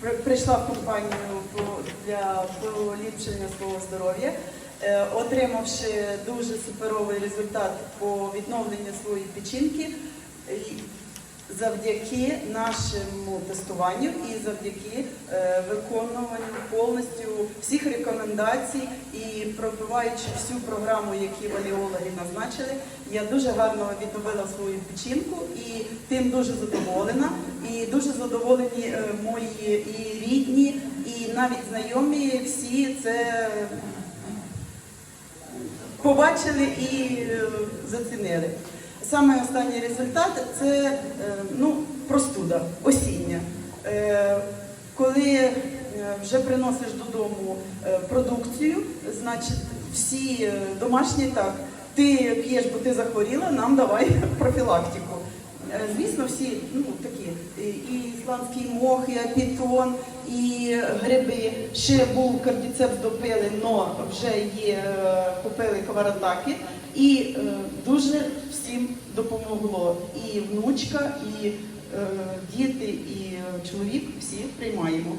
при- прийшла в компанію для поліпшення свого здоров'я, е, отримавши дуже суперовий результат по відновленню своєї печінки. Завдяки нашому тестуванню і завдяки е, виконуванню повністю всіх рекомендацій і пробиваючи всю програму, які валіологи назначили, я дуже гарно відновила свою печінку і тим дуже задоволена. І дуже задоволені е, мої і рідні, і навіть знайомі всі це побачили і е, зацінили. Саме останній результат це е, ну, простуда осіння. Коли вже приносиш додому е, продукцію, значить всі е, домашні так, ти п'єш, бо ти захворіла, нам давай профілактику. Е, Звісно, всі ну, такі і ісландський мох, і апітон, і гриби. Ще був кардіцепс допили, але вже є купили каваратаки. І е, дуже всім допомогло. І внучка, і е, діти, і чоловік всі приймаємо.